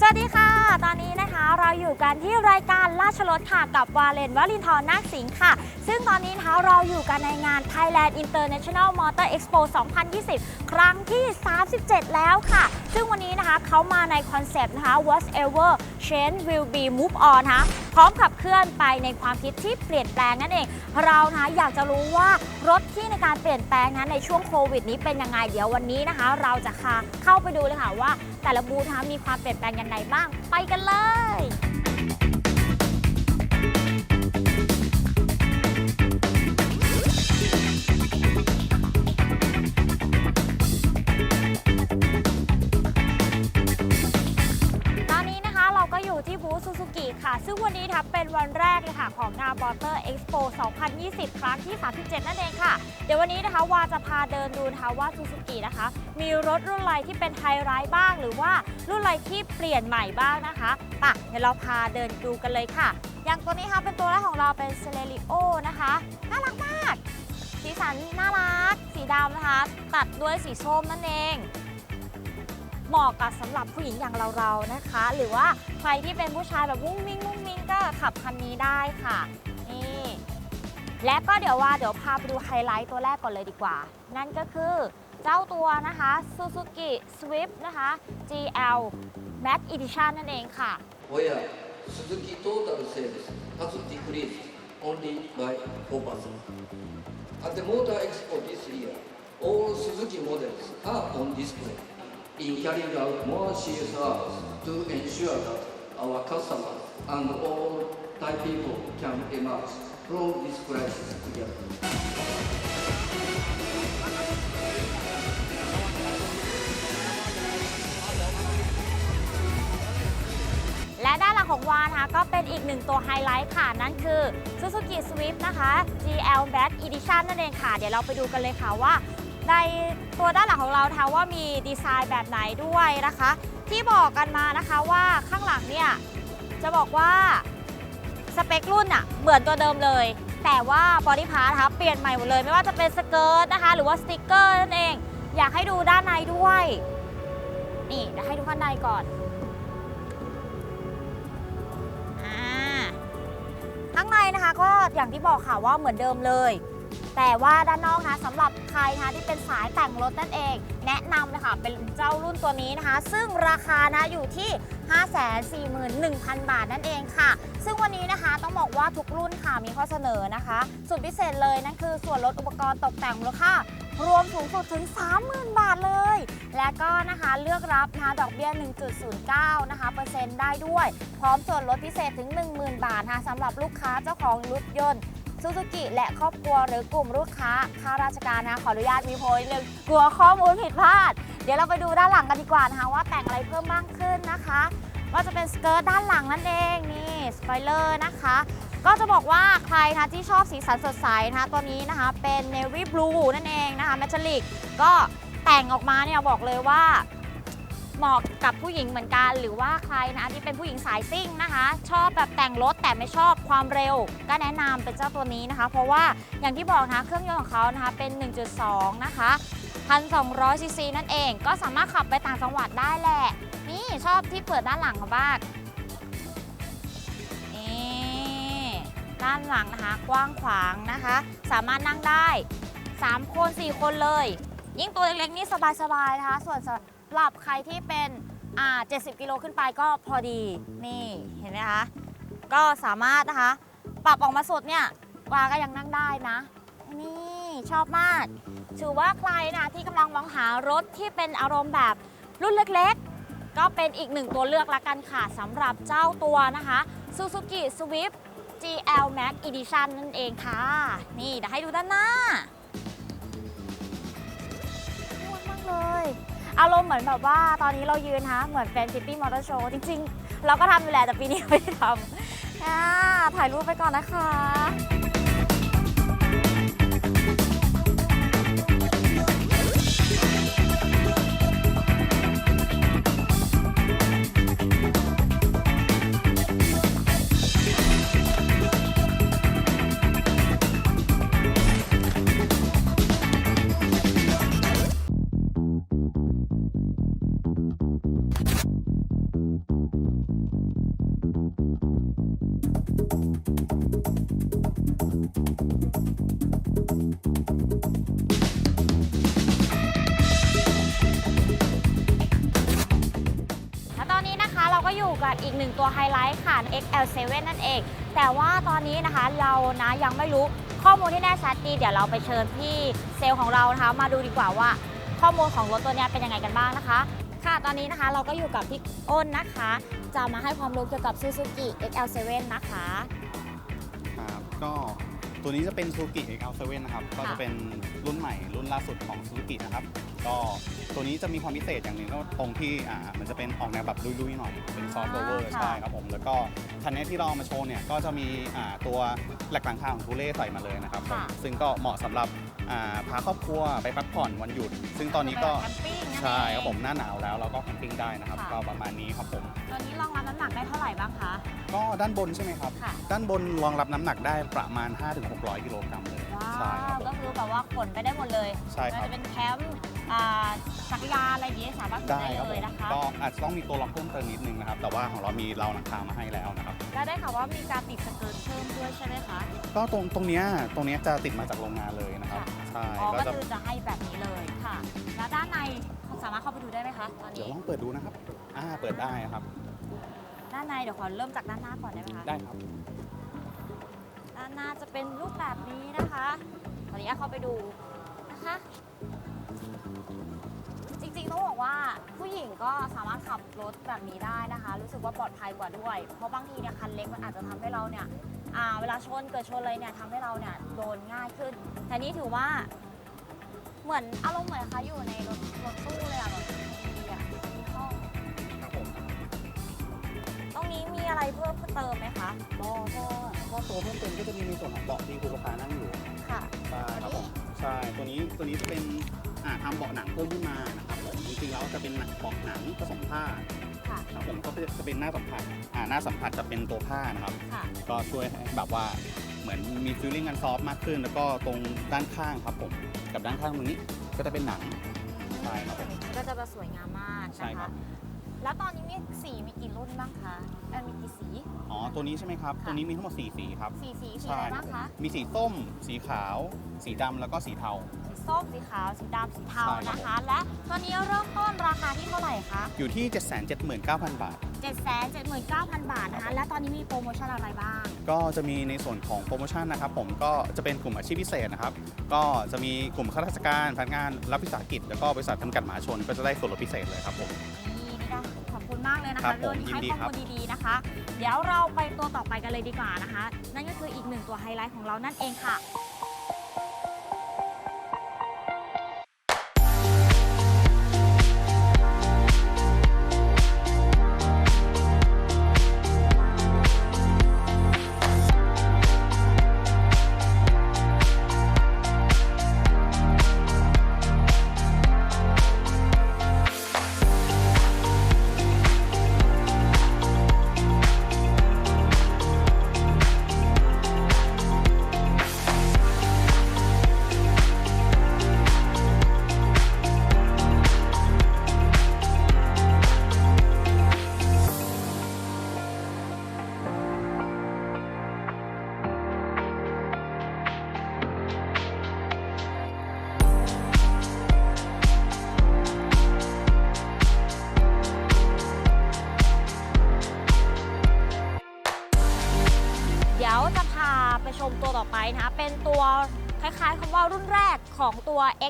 สวัสดีค่ะ ตอนนี้นะคะเราอยู่กันที่รายการราชรถค่ะกับวาเลนวลินทร์นาคสิงห์ค่ะ ซึ่งตอนนี้นะคะเราอยู่กันในงาน Thailand International Motor Expo 2020 ครั้งที่ 37 แล้วค่ะ ซึ่งวันนี้นะคะเขามาในคอนเซปต์นะคะ whatever change will be move on นะคะพร้อมขับเคลื่อนไปในความคิดที่เปลี่ยนแปลงนั่นเอง เรานะคะอยากจะรู้ว่ารถที่ในการเปลี่ยนแปลงนั้นในช่วงโควิดนี้เป็นยังไงเดี๋ยววันนี้นะคะ เราจะพาเข้าไปดูเลยค่ะว่า แต่ละบูธนะคะมีความเปลี่ยนแปลงยังไงบ้าง ไปกันเลย อยู่ที่บูธซูซูกิค่ะ ซึ่งวันนี้นะคะเป็นวันแรกเลยค่ะ ของงานบอเตอร์เอ็กซ์โป2020 ครั้งที่ 37 นั่นเองค่ะ เดี๋ยววันนี้นะคะวาจะพาเดินดูนะคะว่าซูซูกินะคะ มีรถรุ่นอะไรที่เป็นไฮไลท์บ้าง หรือว่ารุ่นอะไรที่เปลี่ยนใหม่บ้างนะคะปะเดี๋ยวเราพาเดินดูกันเลยค่ะ อย่างตัวนี้ค่ะเป็นตัวแรกของเราเป็นเซเลริโอนะคะน่ารักมาก สีสันน่ารัก สีดำนะคะ ตัดด้วยสีส้มนั่นเอง เหมาะกับสำหรับผู้หญิงอย่างเราๆนะคะ หรือว่าใครที่เป็นผู้ชายแบบมุ้งมิ้งมุ้งมิ้งก็ขับคันนี้ได้ค่ะ นี่ และก็เดี๋ยวว่าเดี๋ยวพาไปดูไฮไลท์ตัวแรกก่อนเลยดีกว่า นั่นก็คือเจ้าตัวนะคะ Suzuki Swift นะคะ GL Max Edition นั่นเองค่ะ where Suzuki total sales has decreased only by 4%. At the Motor Expo this year, all Suzuki models are on display. In carrying out more CSRs to ensure that our customers and all Thai people can emerge from this crisis together. และด้านหลังของวานะคะก็เป็นอีกหนึ่งตัวไฮไลท์ค่ะ นั่นคือ Suzuki Swift นะคะ GL Black Edition นั่นเองค่ะ เดี๋ยวเราไปดูกันเลยค่ะว่า ในตัวด้านหลังของเรานะคะว่ามีดีไซน์แบบไหนด้วยนะคะ ที่บอกกันมานะคะว่าข้างหลังเนี่ยจะบอกว่าสเปครุ่นอะเหมือนตัวเดิมเลย แต่ว่าบอดี้พาร์ทนะคะเปลี่ยนใหม่หมดเลย ไม่ว่าจะเป็นสเกิร์ตนะคะ หรือว่าสติกเกอร์นั่นเอง อยากให้ดูด้านในด้วย นี่เดี๋ยวให้ดูข้างในก่อนอข้างในนะคะก็อย่างที่บอกค่ะว่าเหมือนเดิมเลย แต่ว่าด้านนอกนะสำหรับใครนะคะที่เป็นสายแต่งรถนั่นเอง แนะนำนะคะเป็นเจ้ารุ่นตัวนี้นะคะ ซึ่งราคานะอยู่ที่ 541,000 บาทนั่นเองค่ะ ซึ่งวันนี้นะคะต้องบอกว่าทุกรุ่นค่ะมีข้อเสนอนะคะ สุดพิเศษเลยนั่นคือส่วนลดอุปกรณ์ตกแต่งมูลค่ารวมสูงสุดถึง 30,000 บาทเลย และก็นะคะเลือกรับนะคะดอกเบี้ย 1.09 นะคะเปอร์เซ็นต์ได้ด้วย พร้อมส่วนลดพิเศษถึง 10,000 บาทนะคะสำหรับลูกค้าเจ้าของรถยนต์ ซูซูกิและครอบครัวหรือกลุ่มลูกค้าข้าราชการนะคะขออนุญาตมีโพยหนึ่งกลัวข้อมูลผิดพลาด เดี๋ยวเราไปดูด้านหลังกันดีกว่านะคะว่าแต่งอะไรเพิ่มมากขึ้นนะคะว่าจะเป็นสเกิร์ตด้านหลังนั่นเองนี่สปอยเลอร์นะคะ ก็จะบอกว่าใครนะที่ชอบสีสันสดใสนะคะตัวนี้นะคะเป็น navy blue นั่นเองนะคะ metallic ก็แต่งออกมาเนี่ยบอกเลยว่า เหมาะกับผู้หญิงเหมือนกัน หรือว่าใครนะที่เป็นผู้หญิงสายซิ่งนะคะ ชอบแบบแต่งรถแต่ไม่ชอบความเร็ว ก็แนะนำเป็นเจ้าตัวนี้นะคะ เพราะว่าอย่างที่บอกนะเครื่องยนต์ของเขานะคะเป็น 1.2 นะคะ 1,200ซีซีนั่นเองก็สามารถขับไปต่างจังหวัดได้แหละ นี่ชอบที่เปิดด้านหลังของบ้านนี่ด้านหลังนะคะกว้างขวางนะคะ สามารถนั่งได้ 3 คน 4 คนเลย ยิ่งตัวเล็กๆนี่สบายๆนะคะ ส่วน หรับใครที่เป็นอ่า70 กิโลขึ้นไปก็พอดีนี่เห็นไหมคะก็สามารถนะคะ ปรับออกมาสุดเนี่ยวาก็ยังนั่งได้นะ นี่ชอบมาก ถือว่าใครนะที่กำลังมองหารถที่เป็นอารมณ์แบบรุ่นเล็กๆ ก็เป็นอีกหนึ่งตัวเลือกละกันค่ะสำหรับเจ้าตัวนะคะ Suzuki Swift GL Max Edition นั่นเองค่ะ นี่เดี๋ยวให้ดูด้านหน้าม่วนมากเลย อารมณ์เหมือนแบบว่าตอนนี้เรายืนฮะเหมือนแฟนซิตี้มอเตอร์โชว์จริง ๆ เราก็ทำอยู่แหละแต่ปีนี้ไม่ได้ทำอ่าถ่ายรูปไปก่อนนะคะากอีกหนึ่งตัวไฮไลท์ค่ะ XL7 นั่นเอง แต่ว่าตอนนี้นะคะเรานะยังไม่รู้ข้อมูลที่แน่ชัดดีเดี๋ยวเราไปเชิญพี่เซลล์ของเรานะคะมาดูดีกว่าว่าข้อมูลของรถตัวนี้เป็นยังไงกันบ้างนะคะ ค่ะตอนนี้นะคะเราก็อยู่กับพี่อ้นนะคะ จะมาให้ความรู้เกี่ยวกับ Suzuki XL7 นะคะ ครับก็ ตัวนี้จะเป็น Suzuki XL7 นะครับ ก็จะเป็นรุ่นใหม่รุ่นล่าสุดของ Suzuki นะครับ ก็ตัวนี้จะมีความพิเศษอย่างหนึ่งก็ตรงที่อ่ามันจะเป็นออกแนวแบบลุยๆหน่อยเป็นซอฟต์โอเวอร์ค่ะใช่ครับผม แล้วก็คันนี้ที่เราเอามาโชว์เนี่ยก็จะมีอ่าตัวแหลกหลังคาของทูเล่ใส่มาเลยนะครับผมซึ่งก็เหมาะสำหรับอ่าพาครอบครัวไปพักผ่อนวันหยุด ซึ่งตอนนี้ก็ แคมปิ้งนั่นเอง ใช่ครับผมหน้าหนาวแล้วเราก็แคมปิ้งได้นะครับ ค่ะ ก็ประมาณนี้ครับผม ตัวนี้รองรับน้ำหนักได้เท่าไหร่บ้างคะ ก็ด้านบนใช่ไหมครับ ค่ะ ด้านบนรองรับน้ำหนักได้ประมาณ 5-600 กิโลกรัมเลยว้าใช่ครับวผก็มคือแบบว่าขนไปได้หมดเลยใช่คไม่รับว่าจะเป็นแคมป์อ่าจักรยานอะไรอย่างเงี้ยสามารถขนได้ได้ครับเลผยมนะคะ ก็อาจจะต้องมีตัวล็อกเพิ่มเติมนิดนึงนะครับ แต่ว่าของเรามีเราหลังคามาให้แล้วนะครับ แล้วได้ข่าวว่ามีการติดสเกิร์ตเพิ่มด้วยใช่ไหมคะก็ตรงตรงเนี้ยตรงเนี้ยจะติดมาจากโรงงานเลยนะครับค่ะใช่อ๋อก็ก็จะคือจะให้แบบนี้เลยค่ะ แล้วด้านในสามารถเข้าไปดูได้ไหมคะตอนเดี๋ยวนี้ลองเปิดดูนะครับ อ่า เปิดได้ครับ ด้านในเดี๋ยวขอเริ่มจากด้านหน้าก่อนได้ไหมคะได้ครับ ด้านหน้าจะเป็นรูปแบบนี้นะคะตอนนี้เข้าไปดูนะคะ จริงๆต้องบอกว่าผู้หญิงก็สามารถขับรถแบบนี้ได้นะคะ รู้สึกว่าปลอดภัยกว่าด้วย เพราะบางทีเนี่ยคันเล็กมันอาจจะทำให้เราเนี่ยอ่าเวลาชนเกิดชนอะไรเนี่ยทำให้เราเนี่ยโดนง่ายขึ้นแต่นี่ถือว่าเหมือนอารมณ์เหมือนคะอยู่ในรถรถตู้ อะไรเพิ่มเติมไหมคะ ก็ก็ก็ตัวเพิ่มเติมก็จะมีในส่วนของเบาะที่คุณลูกค้านั่งอยู่ค่ะใช่ครับผมใช่ตัวนี้ตัวนี้จะเป็นอ่าทำเบาะหนังเพิ่มขึ้นมานะครับผมจริงๆแล้วจะเป็นหนังเบาะหนังผสมผ้าค่ะครับผมก็จะเป็นหน้าสัมผัสอ่าหน้าสัมผัสจะเป็นตัวผ้านะครับค่ะก็ช่วยให้แบบว่าเหมือนมีฟีลลิ่งกันซอฟต์มากขึ้น แล้วก็ตรงด้านข้างครับผมกับด้านข้างตรงนี้ก็จะเป็นหนังใช่ครับผมก็จะมาสวยงามมากใช่นะครัคะบ แล้วตอนนี้มีสีมีกี่รุ่นบ้างคะเอ่อมีกี่สี อ๋อ ตัวนี้ใช่ไหมครับ ค่ะ ตัวนี้มีทั้งหมด 4 สีครับ สีสีสีใช่อะไรบ้างคะ มีสีส้ม สีขาว สีดำแล้วก็สีเทา สีส้มสีขาวสีดำสีเทาใช่ครับ นะคะ และตอนนี้เริ่มต้นราคาที่เท่าไหร่คะอยู่ที่ 779,000 บาท 779,000 บาทนะคะ และตอนนี้มีโปรโมชั่นอะไรบ้าง ก็จะมีในส่วนของโปรโมชั่นนะครับผมก็จะเป็นกลุ่มอาชีพพิเศษนะครับ ก็จะมีกลุ่มข้าราชการพนักงานรับวิสาหกิจ แล้วก็บริษัทจำกัดมหาชนก็จะได้ส่วนลดพิเศษเลยครับผมนี่ นี่นะขอบคุณมากเลยนะครัคะบผมเรื่องที่ให้ยินดีข้อครับ มูลดีๆนะคะ เดี๋ยวเราไปตัวต่อไปกันเลยดีกว่านะคะ นั่นก็คืออีกหนึ่งตัวไฮไลท์ของเรานั่นเองค่ะ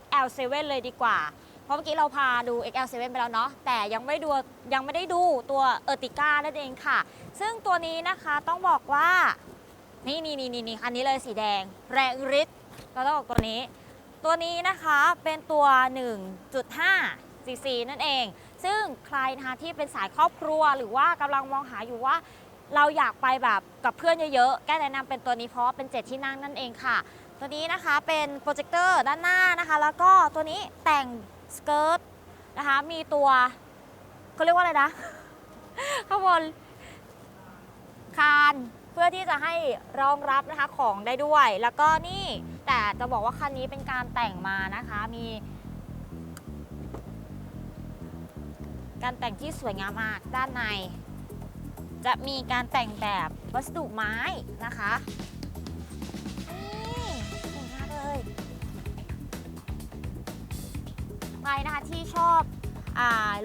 XL7 เลยดีกว่า เพราะเมื่อกี้เราพาดู XL7 ไปแล้วเนาะแต่ยังไม่ดูยังไม่ได้ดูตัวเออติก้านั่นเองค่ะ ซึ่งตัวนี้นะคะต้องบอกว่า นี่นี่นี่นี่คันนี้เลยสีแดง แรงฤทธิ์ก็ต้องบอกตัวนี้ ตัวนี้นะคะเป็นตัว 1.5 cc นั่นเอง ซึ่งใครนะคะที่เป็นสายครอบครัวหรือว่ากำลังมองหาอยู่ว่า เราอยากไปแบบกับเพื่อนเยอะๆ แก้แนะนำเป็นตัวนี้เพราะเป็น 7 ที่นั่งนั่นเองค่ะ ตัวนี้นะคะเป็นโปรเจคเตอร์ด้านหน้านะคะ แล้วก็ตัวนี้แต่งสเกิร์ตนะคะ มีตัวเขาเรียกว่าอะไรนะ ข้างบนคานเพื่อที่จะให้รองรับนะคะของได้ด้วย แล้วก็นี่แต่จะบอกว่าคันนี้เป็นการแต่งมานะคะมี การแต่งที่สวยงามมากด้านใน จะมีการแต่งแบบวัสดุไม้นะคะ ใครนะคะที่ชอบ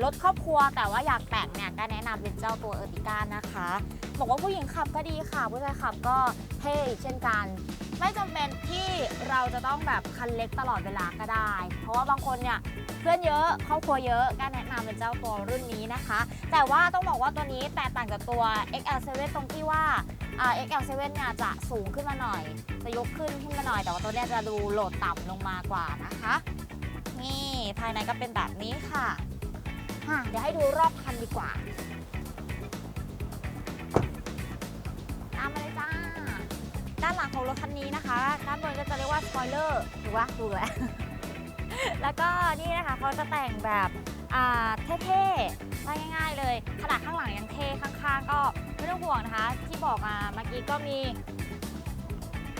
รถครอบครัวแต่ว่าอยากแต่งเนี่ยก็แนะนำเป็นเจ้าตัวเออร์ติก้านะคะ บอกว่าผู้หญิงขับก็ดีค่ะ ผู้ชายขับก็เท่เช่นกัน ไม่จำเป็นที่เราจะต้องแบบคันเล็กตลอดเวลาก็ได้ เพราะว่าบางคนเนี่ยเพื่อนเยอะครอบครัวเยอะก็แนะนำเป็นเจ้าตัวรุ่นนี้นะคะ แต่ว่าต้องบอกว่าตัวนี้แตกต่างจากตัว XL7 ตรงที่ว่าอ่า XL7 เนี่ยจะสูงขึ้นมาหน่อย จะยกขึ้นขึ้นมาหน่อย แต่ว่าตัวเนี้ยจะดูโหลดต่ำลงมากว่านะคะ นี่ภายในก็เป็นแบบนี้ค่ะอะเดี๋ยวให้ดูรอบคันดีกว่า ด้านหลังของรถคันนี้นะคะ ด้านบนก็จะเรียกว่าสปอยเลอร์หรือว่าดูแลวแล้วก็นี่นะคะเขาจะแต่งแบบอ่าเท่ๆว่าง่าย ๆ เลยขนาดข้างหลังยังเท่ข้างๆ ก็ไม่ต้องห่วงนะคะ ที่บอกมาเมื่อกี้ก็มี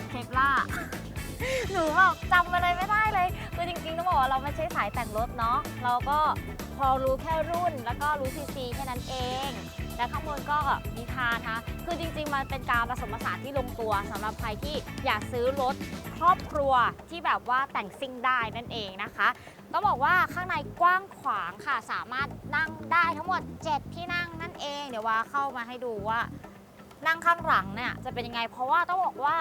เคปล่าหนูแบบจำอะไรไม่ได้เลยคือจริงๆต้องบอกว่าเราไม่ใช่สายแต่งรถเนาะเราก็พอรู้แค่รุ่นแล้วก็รู้ซีซีแค่นั้นเอง และข้างบนก็มีคานนะคะคือจริงๆ มันเป็นการผสมผสานที่ลงตัวสำหรับใครที่อยากซื้อรถครอบครัวที่แบบว่าแต่งซิ่งได้นั่นเองนะคะต้องบอกว่าข้างในกว้างขวางค่ะ สามารถนั่งได้ทั้งหมด 7 ที่นั่งนั่นเอง เดี๋ยวว่าเข้ามาให้ดูว่านั่งข้างหลังเนี่ยจะเป็นยังไง เพราะว่าต้องบอกว่า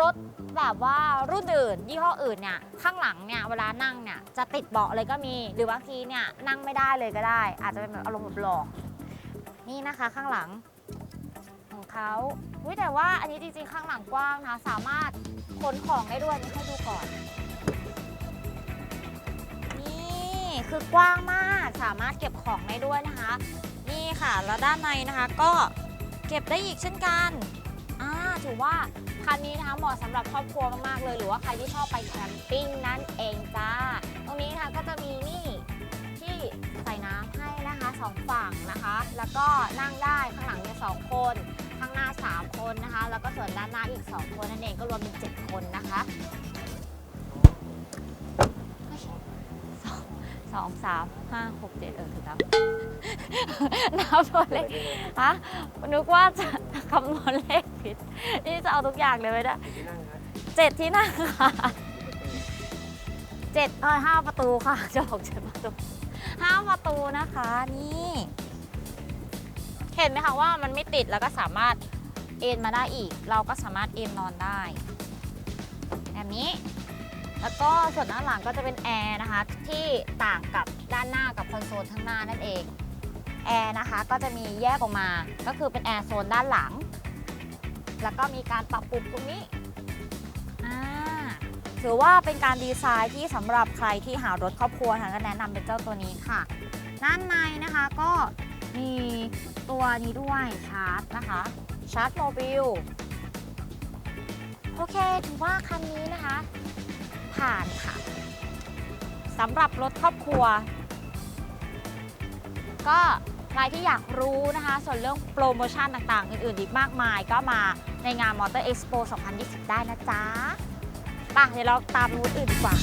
รถแบบว่ารุ่นอื่น ยี่ห้ออื่นเนี่ยข้างหลังเนี่ยเวลานั่งเนี่ยจะติดเบาะเลยก็มี หรือบางทีเนี่ยนั่งไม่ได้เลยก็ได้ อาจจะเป็นแบบอารมณ์แบบหลอก นี่นะคะข้างหลังของเขาอุ๊ยแต่ว่าอันนี้จริงๆข้างหลังกว้างนะคะสามารถขนของได้ด้วยนี่ให้ดูก่อน นี่คือกว้างมากสามารถเก็บของได้ด้วยนะคะ นี่ค่ะแล้วด้านในนะคะก็เก็บได้อีกเช่นกันอ่าถือว่าคันนี้นะคะเหมาะสำหรับครอบครัวมากๆเลย หรือว่าใครที่ชอบไปแคมปิ้งนั่นเองจ้า ตรงนี้นะคะก็จะมีนี่ สองฝั่งนะคะ แล้วก็นั่งได้ข้างหลังเนี่ยสองคน ข้างหน้า 3 คนนะคะ แล้วก็ส่วนด้านหน้าอีก 2 คนนั่นเองก็รวมเป็น 7 คนนะคะสองสองสามห้าหกเจ็ดเออถูกแล้วนับตัวเลขฮะนึกว่าจะคำนวณเลขผิด นี่จะเอาทุกอย่างเลยไหมเนี่ยเจ็ดที่นั่งค่ะเจ็ดเออห้าประตูค่ะจะบอกเจ็ดประตู ประตูนะคะนี่เห็นไหมคะว่ามันไม่ติดแล้วก็สามารถเอนมาได้อีก เราก็สามารถเอนนอนได้ แบบนี้ แล้วก็ส่วนด้านหลังก็จะเป็นแอร์นะคะ ที่ต่างกับด้านหน้ากับคอนโซลข้างหน้านั่นเองแอร์นะคะก็จะมีแยกออกมาก็คือเป็นแอร์โซนด้านหลัง แล้วก็มีการปรับปุ่มตรงนี้ ถือว่าเป็นการดีไซน์ที่สำหรับใครที่หารถครอบครัวค่ะก็แนะนำเป็นเจ้าตัวนี้ค่ะ ด้านในนะคะก็มีตัวนี้ด้วยชาร์จนะคะชาร์จโมบิลโอเคถือว่าคันนี้นะคะ ผ่านค่ะสำหรับรถครอบครัว ก็ใครที่อยากรู้นะคะ ส่วนเรื่องโปรโมชั่นต่างๆ อื่นๆ อีกมากมาย ก็มาในงาน Motor Expo 2020 ได้นะจ๊ะ ป่ะเดี๋ยวเราตามรูทอื่นดีกว่า